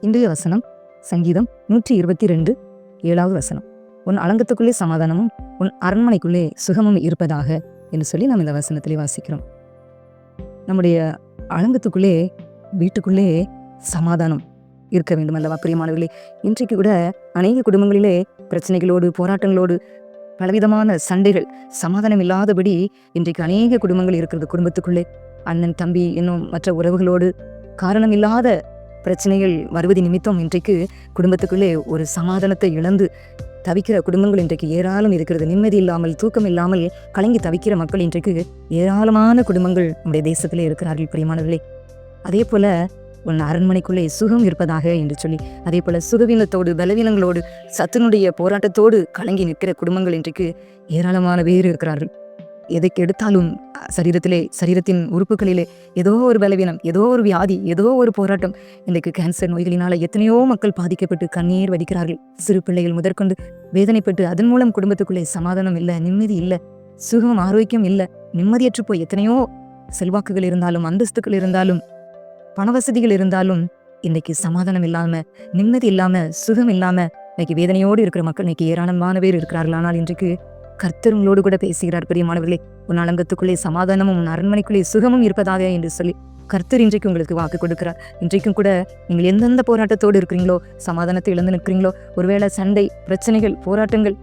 இன்றைய வசனம் சங்கீதம் நூற்றி இருபத்தி ரெண்டு ஏழாவது வசனம். உன் அலங்கத்துக்குள்ளே சமாதானமும் உன் அரண்மனைக்குள்ளே சுகமும் இருப்பதாக என்று சொல்லி நாம் இந்த வசனத்திலே வாசிக்கிறோம். நம்முடைய அலங்கத்துக்குள்ளே வீட்டுக்குள்ளே சமாதானம் இருக்க வேண்டும் அல்லவா பிரியமானவர்களே? இன்றைக்கு கூட அநேக குடும்பங்களிலே பிரச்சனைகளோடு போராட்டங்களோடு பலவிதமான சண்டைகள் சமாதானம் இல்லாதபடி இன்றைக்கு அநேக குடும்பங்கள் இருக்கிறது குடும்பத்துக்குள்ளே. அண்ணன் தம்பி இன்னும் மற்ற உறவுகளோடு காரணம் இல்லாத பிரச்சனைகள் வருவது நிமித்தம் இன்றைக்கு குடும்பத்துக்குள்ளே ஒரு சமாதானத்தை இழந்து தவிக்கிற குடும்பங்கள் இன்றைக்கு ஏராளம் இருக்கிறது. நிம்மதி இல்லாமல் தூக்கம் இல்லாமல் கலங்கி தவிக்கிற மக்கள் இன்றைக்கு ஏராளமான குடும்பங்கள் நம்முடைய தேசத்திலே இருக்கிறார்கள் பிரியமானவர்களே. அதே போல உன் அரண்மனைக்குள்ளே சுகம் இருப்பதாக என்று சொல்லி அதே போல சுகவீனத்தோடு பலவீனங்களோடு சத்துனுடைய போராட்டத்தோடு கலங்கி நிற்கிற குடும்பங்கள் இன்றைக்கு ஏராளமான பேர் இருக்கிறார்கள். எதைக்கு எடுத்தாலும் சரீரத்திலே சரீரத்தின் உறுப்புகளிலே ஏதோ ஒரு பலவீனம் ஏதோ ஒரு வியாதி ஏதோ ஒரு போராட்டம். இன்றைக்கு கேன்சர் நோய்களினால எத்தனையோ மக்கள் பாதிக்கப்பட்டு கண்ணீர் வடிக்கிறார்கள். சிறு பிள்ளைகள் முதற்கொண்டு வேதனைப்பட்டு அதன் மூலம் குடும்பத்துக்குள்ளே சமாதானம் இல்லை நிம்மதி இல்லை சுகம் ஆரோக்கியம் இல்லை நிம்மதியற்று போய் எத்தனையோ செல்வாக்குகள் இருந்தாலும் அந்தஸ்துகள் இருந்தாலும் பணவசதிகள் இருந்தாலும் இன்னைக்கு சமாதானம் இல்லாம நிம்மதி இல்லாம சுகம் இல்லாம இன்னைக்கு வேதனையோடு இருக்கிற மக்கள் இன்னைக்கு ஏராளமான பேர் இருக்கிறார்கள். ஆனால் இன்றைக்கு கர்த்தர் உங்களோடு கூட பேசுகிறார் பிரியமானவர்களே. உன் அலங்கத்துக்குள்ளே சமாதானமும் உன் அரண்மனைக்குள்ளே சுகமும் இருப்பதாக என்று சொல்லி கர்த்தர் இன்றைக்கு உங்களுக்கு வாக்கு கொடுக்கிறார். இன்றைக்கும் கூட நீங்கள் எந்தெந்த போராட்டத்தோடு இருக்கிறீங்களோ சமாதானத்தை இழந்து நிற்கிறீங்களோ ஒருவேளை சண்டை பிரச்சனைகள் போராட்டங்கள்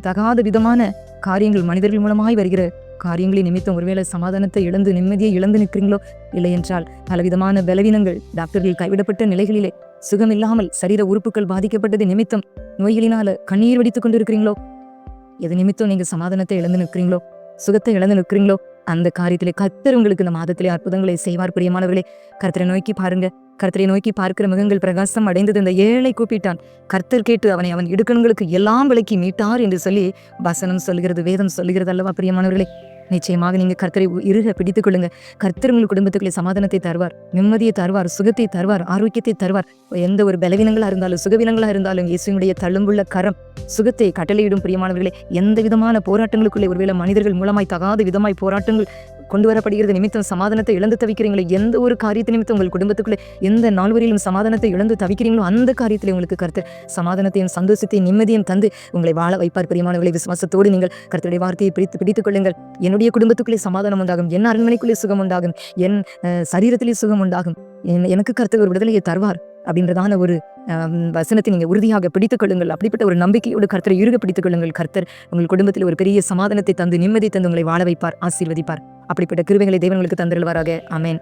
தகாத விதமான காரியங்கள் மனிதர்கள் மூலமாய் வருகிற காரியங்களை நிமித்தம் ஒருவேளை சமாதானத்தை இழந்து நிம்மதியை இழந்து நிற்கிறீங்களோ இல்லை என்றால் பலவிதமான பலவீனங்கள் டாக்டர்கள் கைவிடப்பட்ட நிலைகளிலே சுகமில்லாமல் சரீர உறுப்புகள் பாதிக்கப்பட்டது நிமித்தம் நோய்களினால கண்ணீர் வடித்துக் கொண்டு இருக்கிறீங்களோ எது நிமித்தம் நீங்கள் சமாதானத்தை இழந்து நிற்கிறீங்களோ சுகத்தை இழந்து நிற்கிறீங்களோ அந்த காரியத்திலே கர்த்தர் உங்களுக்கு இந்த மாதத்திலே அற்புதங்களை செய்வார். பிரியமானவர்களே கர்த்தரை நோக்கி பாருங்க. கர்த்தரை நோக்கி பார்க்கிற முகங்கள் பிரகாசம் அடைந்தது. இந்த ஏழை கூப்பிட்டான். கர்த்தர் கேட்டு அவனை அவன் இடுக்கண்களுக்கு எல்லாம் விலக்கி மீட்டார் என்று சொல்லி வசனம் சொல்கிறது வேதம் சொல்கிறது அல்லவா? பிரியமானவர்களே நிச்சயமாக நீங்கள் கர்த்தரை இருக பிடித்துக் கொள்ளுங்க. கர்த்தர் உங்கள் குடும்பத்துக்குள்ளே சமாதானத்தை தருவார் நிம்மதியை தருவார் சுகத்தை தருவார் ஆரோக்கியத்தை தருவார். எந்த ஒரு பலவீனங்களாக இருந்தாலும் சுகவீனங்களாக இருந்தாலும் இயேசுவினுடைய தழும்புள்ள கரம் சுகத்தை கட்டளையிடும் பிரியமானவர்களே எந்த விதமான போராட்டங்களுக்குள்ளே ஒருவேளை மனிதர்கள் மூலமாய் தகாத விதமாய் போராட்டங்கள் கொண்டு வரப்படுகிறது நிமித்தம் சமாதானத்தை இழந்து தவிக்கிறீங்களோ. எந்த ஒரு காரியத்தை நிமித்தம் உங்கள் குடும்பத்துக்குள்ளே எந்த நால்வரிலும் சமாதானத்தை இழந்து தவிக்கிறீங்களோ அந்த காரியத்திலே உங்களுக்கு கருத்து. சமாதானத்தையும் சந்தோஷத்தையும் நிம்மதியும் தந்து உங்களை வாழ வைப்பார் பிரியமானவர்களை. விசுவாசத்தோடு நீங்கள் கருத்துடைய வார்த்தையை பிடித்து பிடித்துக் கொள்ளுங்கள் என்னுடைய குடும்பத்துக்குள்ளே சமாதானம் உண்டாகும். என் அரண்மனைக்குள்ளே சுகம் உண்டாகும். என் சரீரத்திலே சுகம் உண்டாகும். என்- எனக்கு கருத்து ஒரு விடுதலையை தருவார் அப்படின்றதான ஒரு வசனத்தை நீங்கள் உறுதியாக பிடித்துக் கொள்ளுங்கள் அப்படிப்பட்ட ஒரு நம்பிக்கையோடு கர்த்தரை இறுக பிடித்துக் கொள்ளுங்கள். கர்த்தர் உங்கள் குடும்பத்தில் ஒரு பெரிய சமாதானத்தை தந்து நிம்மதி தந்து உங்களை வாழ வைப்பார் ஆசீர்வதிப்பார். அப்படிப்பட்ட கிருவைகளை தேவங்களுக்கு தந்திருவாராக அமேன்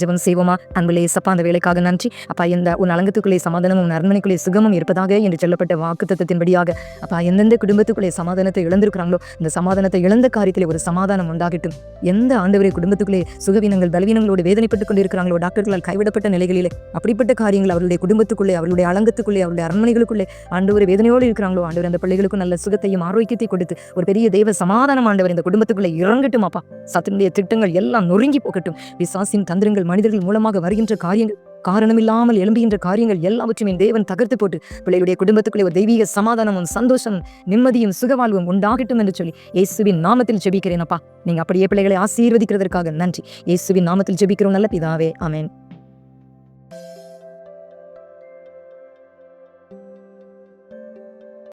ஜெபம் செய்வோமா? அன்புலே சப்பா அந்த வேலைக்காக நன்றி. அப்பா இந்த உன் அலங்கத்துக்குள்ளே சமாதானமும் உன் அரண்மனைக்குள்ளே சுகமும் இருப்பதாக என்று சொல்லப்பட்ட வாக்கு தத்துவத்தின்படியாக அப்பா எந்தெந்த குடும்பத்துக்குள்ளே சமாதானத்தை இழந்திருக்கிறாங்களோ இந்த சமாதானத்தை இழந்த காரியத்திலே ஒரு சமாதானம் உண்டாகட்டும். எந்த ஆண்டவரை குடும்பத்துக்குள்ளே சுகவீனங்கள் பலவீனங்களோடு வேதனைப்பட்டுக் கொண்டிருக்கிறாங்களோ டாக்டர்களால் கைவிடப்பட்ட நிலைகளிலே அப்படிப்பட்ட காரியங்கள் அவருடைய குடும்பத்துக்குள்ளே அவருடைய அலங்கத்துக்குள்ளே அவருடைய அரண்மனைகளுக்குள்ளே ஆண்டவர் வேதனையோடு இருக்கிறாங்களோ ஆண்டவர் அந்த பிள்ளைகளுக்கும் நல்ல சுகத்தையும் ஆரோக்கியத்தை கொடுத்து ஒரு பெரிய தெய்வ சமாதானம் ஆண்டவர் இந்த குடும்பத்துக்குள்ளே இறங்கட்டும் அப்பா சத்தினுடைய திட்டங்கள் எல்லாம் நொறுங்கி போகட்டும். விசாசின் தந்திரங்கள் மனிதர்கள் மூலமாக வருகின்ற காரியங்கள் காரணமில்லாமல் எழும்புகின்ற காரியங்கள் எல்லாவற்றையும் என் தேவன் தகர்த்து போட்டு பிள்ளைகளுடைய குடும்பத்துக்குள்ளே ஒரு தெய்வீக சமாதானமும் சந்தோஷம் நிம்மதியும் சுகவாழ்வும் உண்டாகட்டும் என்று சொல்லி இயேசுவின் நாமத்தில் ஜெபிக்கிறேன் அப்பா. நீங்க அப்படியே பிள்ளைகளை ஆசீர்வதிக்கிறதற்காக நன்றி. இயேசுவின் நாமத்தில் ஜெபிக்கிறோம். நல்ல பிதாவே. அமேன்